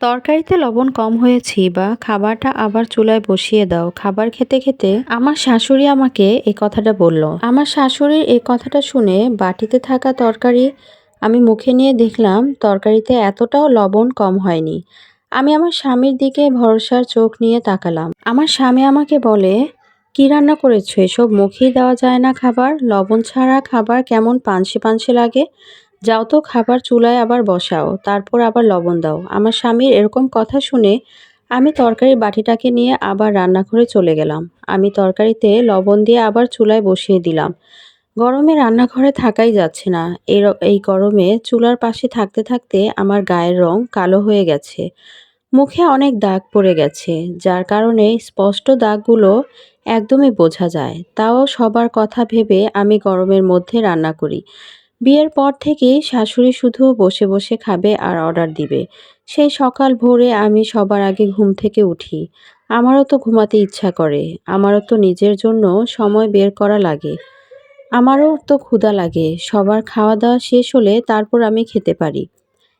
তরকারিতে লবণ কম হয়েছে বা খাবারটা আবার চুলায় বসিয়ে দাও। খাবার খেতে খেতে আমার শাশুড়ি আমাকে এই কথাটা বলল। আমার শাশুড়ির এই কথাটা শুনে বাটিতে থাকা তরকারি আমি মুখে নিয়ে দেখলাম তরকারিতে এতটাও লবণ কম হয়নি। আমি আমার স্বামীর দিকে ভরসার চোখ নিয়ে তাকালাম। আমার স্বামী আমাকে বলে, কি রান্না করেছ? এসব মুখেই দেওয়া যায় না খাবার? লবণ ছাড়া খাবার কেমন পানসে পানসে লাগে? যাও তো খাবার চুলায় আবার বসাও, তারপর আবার লবণ দাও। আমার স্বামীর এরকম কথা শুনে আমি তরকারির বাটিটাকে নিয়ে আবার রান্নাঘরে চলে গেলাম। আমি তরকারিতে লবণ দিয়ে আবার চুলায় বসিয়ে দিলাম। গরমে রান্নাঘরে থাকাই যাচ্ছে না। এই র- এই গরমে চুলার পাশে থাকতে থাকতে আমার গায়ের রং কালো হয়ে গেছে। মুখে অনেক দাগ পড়ে গেছে, যার কারণে স্পষ্ট দাগগুলো একদমই বোঝা যায়। তাও সবার কথা ভেবে আমি গরমের মধ্যে রান্না করি। বিয়ের পর থেকেই শাশুড়ি শুধু বসে বসে খাবে আর অর্ডার দিবে। সেই সকাল ভোরে আমি সবার আগে ঘুম থেকে উঠি। আমারও তো ঘুমাতে ইচ্ছা করে। আমারও তো নিজের জন্য সময় বের করা লাগে। আমারও তো ক্ষুধা লাগে। সবার খাওয়া দাওয়া শেষ হলে তারপর আমি খেতে পারি।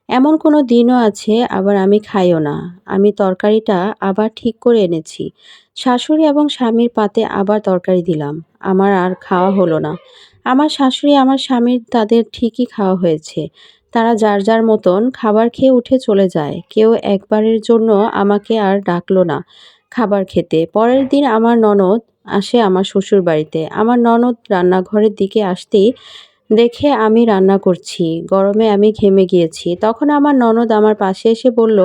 এমন কোনো দিনও আছে আবার আমি খাইও না। আমি তরকারিটা আবার ঠিক করে এনেছি। শাশুড়ি এবং স্বামীর পাতে আবার তরকারি দিলাম। আমার আর খাওয়া হলো না। আমার শাশুড়ি আমার স্বামীর তাদের ঠিকই খাওয়া হয়েছে। তারা যার যার মতন খাবার খেয়ে উঠে চলে যায়। কেউ একবারের জন্য আমাকে আর ডাকলো না খাবার খেতে। পরের দিন আমার ননদ আসে আমার শ্বশুর বাড়িতে। আমার ননদ রান্নাঘরের দিকে আসতেই দেখে আমি রান্না করছি। গরমে আমি ঘেমে গিয়েছি। তখন আমার ননদ আমার পাশে এসে বলল,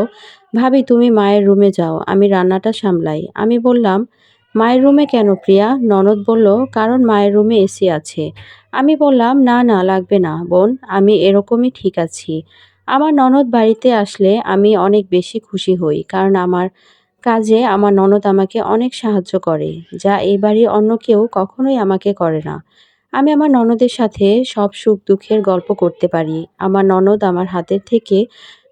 ভাবি, তুমি মায়ের রুমে যাও। আমি রান্নাটা সামলাই। আমি বললাম মায়ের রুমে কেন প্রিয়া? ননদ বলল, কারণ মায়ের রুমে এসি আছে। আমি বললাম, না না, লাগবে না, বোন, আমি এরকমই ঠিক আছি। আমার ননদ বাড়িতে আসলে আমি অনেক বেশি খুশি হই, কারণ আমার কাজে আমার ননদ আমাকে অনেক সাহায্য করে, যা এই বাড়ির অন্য কেউ কখনোই আমাকে করে না। আমি আমার ননদের সাথে সব সুখ দুঃখের গল্প করতে পারি। আমার ননদ আমার হাতের থেকে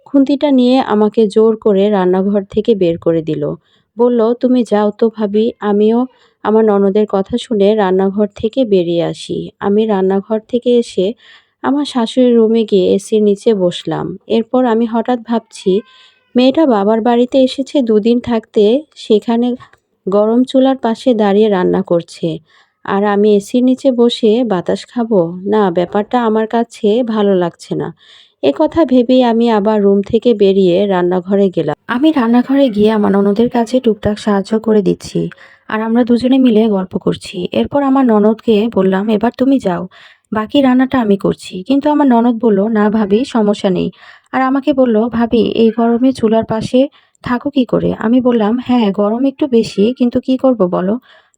খুন্তিটা নিয়ে আমাকে জোর করে রান্নাঘর থেকে বের করে দিল। বলল, তুমি যাও তো ভাবি, আমিও আমার ননদের কথা শুনে রান্নাঘর থেকে বেরিয়ে আসি। আমি রান্নাঘর থেকে এসে আমার শাশুড়ির রুমে গিয়ে এসির নিচে বসলাম। এরপর আমি হঠাৎ ভাবছি, মেয়েটা বাবার বাড়িতে এসেছে দুদিন থাকতে, সেখানে গরম চুলার পাশে দাঁড়িয়ে রান্না করছে। আর আমি এসির নিচে বসে বাতাস খাব? না, ব্যাপারটা আমার কাছে ভালো লাগছে না। এ কথা ভেবেই আমি আবার রুম থেকে বেরিয়ে রান্নাঘরে গেলাম। আমি রান্নাঘরে গিয়ে আমার ননদের কাছে টুকটাক সাহায্য করে দিচ্ছি আর আমরা দুজনে মিলে গল্প করছি। এরপর আমার ননদকে বললাম, এবার তুমি যাও। বাকি রান্নাটা আমি করছি। কিন্তু আমার ননদ বলল, না ভাবি, সমস্যা নেই। আর আমাকে বলল, ভাবি, এই গরমে চুলার পাশে থাকো কি করে? আমি বললাম হ্যাঁ গরম একটু বেশি, কিন্তু কি করব বলো?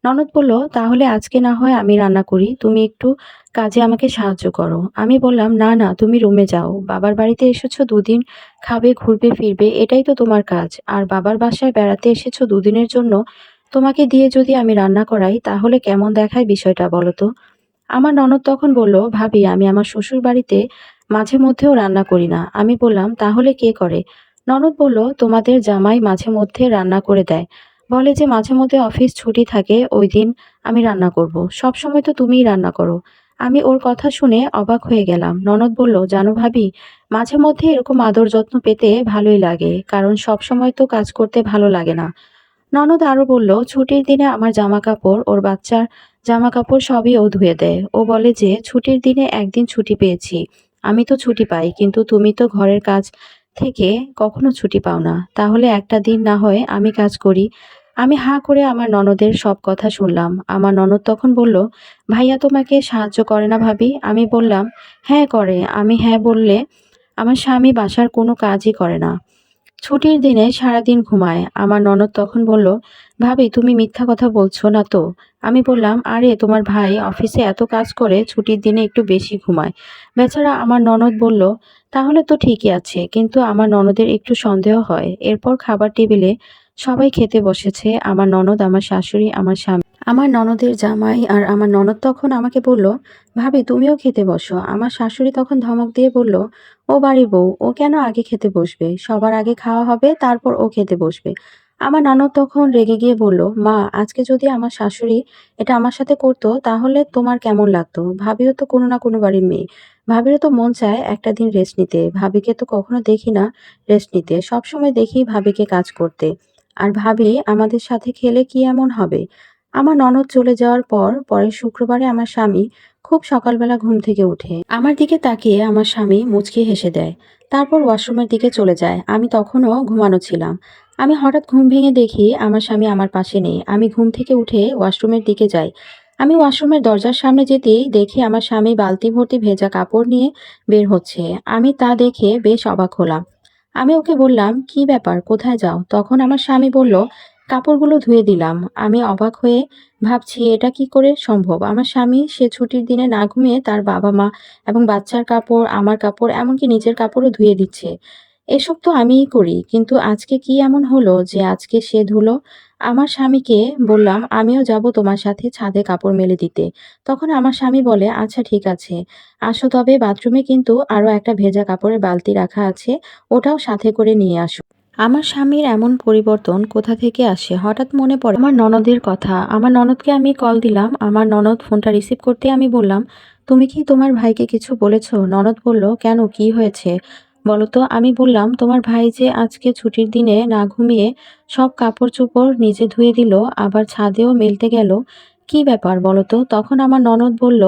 ননদ বলল, তাহলে আজকে না হয় আমি রান্না করি, তুমি একটু কাজে আমাকে সাহায্য করো। আমি বললাম, না না, তুমি রুমে যাও। বাবার বাড়িতে এসেছ দুদিন, খাবে, ঘুরবে, ফিরবে, এটাই তো তোমার কাজ। আর বাবার বাসায় বেড়াতে এসেছ দুদিনের জন্য, তোমাকে দিয়ে যদি আমি রান্না করাই, তাহলে কেমন দেখায় বিষয়টা বলো তো? আমার ননদ তখন বলল, ভাবি, আমি আমার শ্বশুর বাড়িতে মাঝে মধ্যেও রান্না করি না। আমি বললাম, তাহলে কে করে? ননদ বলল, তোমাদের জামাই মাঝে মধ্যে রান্না করে দেয়। বলে যে মাঝে মধ্যে অফিস ছুটি থাকে, ওই দিন আমি রান্না করব। সব সময় তো তুমিই রান্না করো। আমি ওর কথা শুনে অবাক হয়ে গেলাম। ননদ বলল, জানো ভাবি, মাঝে মধ্যে এরকম আদর যত্ন পেতে ভালোই লাগে, কারণ সব সময় তো কাজ করতে ভালো লাগে না। ননদ আরও বলল, ছুটির দিনে আমার জামা কাপড় ওর বাচ্চার জামা কাপড় সবই ও ধুয়ে দেয়। ও বলে যে, ছুটির দিনে একদিন ছুটি পেয়েছি। আমি তো ছুটি পাই, কিন্তু তুমি তো ঘরের কাজ থেকে কখনো ছুটি পাও না। তাহলে একটা দিন না হয় আমি কাজ করি। আমি হাঁ করে আমার ননদের সব কথা শুনলাম। আমার ননদ তখন বলল, ভাইয়া, তোমাকে সাহায্য করে না ভাবি? আমি বললাম হ্যাঁ করে। আমি হ্যাঁ বললে, আমার স্বামী বাসার কোনো কাজই করে না। ছুটির দিনে সারাদিন ঘুমায়। আমার ননদ তখন বলল, ভাবি, তুমি মিথ্যা কথা বলছো না তো? আমি বললাম, আরে, তোমার ভাই অফিসে এত কাজ করে ছুটির দিনে একটু বেশি ঘুমায়। বেচারা আমার ননদ বলল, তাহলে তো ঠিকই আছে, কিন্তু আমার ননদের একটু সন্দেহ হয়। এরপর খাবার টেবিলে সবাই খেতে বসেছে। আমার ননদ, আমার শাশুড়ি, আমার স্বামী আমার ননদের জামাই আর আমার ননদ তখন আমাকে বলল, ভাবি, তুমিও খেতে বসো। আমার শাশুড়ি তখন ধমক দিয়ে বলল, ও বাড়ি বউ, ও কেন আগে খেতে বসবে? সবার আগে খাওয়া হবে, তারপর ও খেতে বসবে। আমার ননদ তখন রেগে গিয়ে বলল, মা, আজকে যদি আমার শাশুড়ি এটা আমার সাথে করতো, তাহলে তোমার কেমন লাগতো? ভাবিও তো কোনো না কোনো বাড়ির মেয়ে। ভাবিরও তো মন চায় একটা দিন রেস্ট নিতে। ভাবিকে তো কখনো দেখি না রেস্ট নিতে। সবসময় দেখি ভাবিকে কাজ করতে। আর ভাবি আমাদের সাথে খেলে কি এমন হবে? আমার ননদ চলে যাওয়ার পর পরের শুক্রবারে আমার স্বামী খুব সকালবেলা ঘুম থেকে উঠে। আমার দিকে তাকিয়ে আমার স্বামী মুচকি হেসে দেয়। তারপর ওয়াশরুমের দিকে চলে যায়। আমি তখনও ঘুমানো ছিলাম। আমি হঠাৎ ঘুম ভেঙে দেখি আমার স্বামী আমার পাশে নেই। আমি ঘুম থেকে উঠে ওয়াশরুমের দিকে যাই। আমি ওয়াশরুমের দরজার সামনে যেতেই দেখি আমার স্বামী বালতি ভর্তি ভেজা কাপড় নিয়ে বের হচ্ছে। আমি তা দেখে বেশ অবাক হলাম। আমি ওকে বললাম, কি ব্যাপার? কোথায় যাও? তখন আমার স্বামী বলল কাপড়গুলো ধুয়ে দিলাম। আমি অবাক হয়ে ভাবছি, এটা কি করে সম্ভব? আমার স্বামী সে ছুটির দিনে না ঘুমিয়ে তার বাবা মা এবং বাচ্চার কাপড়, আমার কাপড়, এমনকি নিজের কাপড়ও ধুয়ে দিচ্ছে। এসব তো আমিই করি, কিন্তু আজকে কি এমন হলো যে আজকে সে ধুলো? আমার স্বামীকে বললাম, আমিও যাব তোমার সাথে ছাদে কাপড় মেলে দিতে। তখন আমার স্বামী বলে আচ্ছা ঠিক আছে। আসো তবে বাথরুমে কিন্তু আরও একটা ভেজা কাপড়ের বালতি রাখা আছে, ওটাও সাথে করে নিয়ে আসো। আমার স্বামীর এমন পরিবর্তন কোথা থেকে আসে? হঠাৎ মনে পড়ে আমার ননদের কথা। আমার ননদকে আমি কল দিলাম। আমার ননদ ফোনটা রিসিভ করতে আমি বললাম, তুমি কি তোমার ভাইকে কিছু বলেছ? ননদ বলল, কেন? কি হয়েছে? বলো তো আমি বললাম, তোমার ভাই যে আজকে ছুটির দিনে না ঘুমিয়ে সব কাপড় চোপড় নিজে ধুয়ে দিল, আবার ছাদেও মেলতে গেল, কি ব্যাপার? বলো তো তখন আমার ননদ বলল